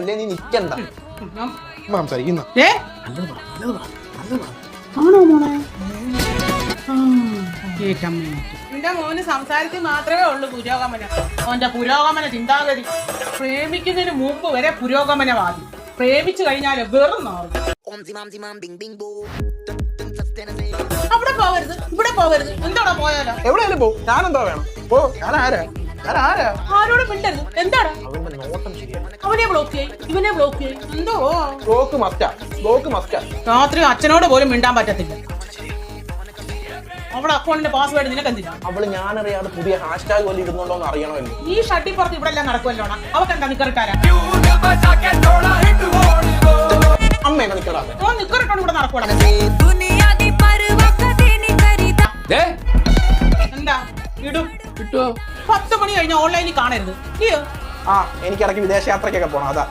അല്ലേ നീ നിക്കണ്ട. സംസാരിക്കുന്ന നിന്റെ മോന് സംസാരിച്ച് മാത്രമേ ഉള്ളൂ പുരോഗമനം. അവന്റെ പുരോഗമന ചിന്താഗതി. പ്രേമിക്കുന്നതിന് മുമ്പ് വരെ പുരോഗമനവാദി. പ്രേമിച്ചു കഴിഞ്ഞാൽ വെറും നാളും അവിടെ പോവരുത് ഇവിടെ പോവരുത് എന്താണോ പോയാലോ? എവിടെയാലും പോ. ഞാനെന്താ വേണം? പോ. ഞാൻ ആരാ മിണ്ടരുത്. അവനെ ബ്ലോക്ക് ഇവനെ ബ്ലോക്ക് ബ്ലോക്ക് ബ്ലോക്ക് രാത്രി അച്ഛനോട് പോലും മിണ്ടാൻ പറ്റത്തില്ല. അവളെ അക്കൗണ്ടിന്റെ പാസ്വേഡ് നിനക്ക് എന്തിനാ അവൾ ഞാനറിയാതെ പുതിയ ഹാഷ്ടാഗ് പോലെ ഇടുന്നുണ്ടോ എന്ന് അറിയണമല്ലോ. ഈ ഷട്ടി പുറത്ത് ഇവിടെ എല്ലാം നടക്കുമല്ലോ അവക്ക് എന്താ അമ്മ ഇവിടെ നടക്കൂടാ എന്താ? ഇടും. പത്ത് മണി കഴിഞ്ഞാൽ ഓൺലൈനിൽ കാണരുത്. ആ എനിക്ക് ഇടയ്ക്ക് വിദേശയാത്രയ്ക്കൊക്കെ പോകണം അതാ.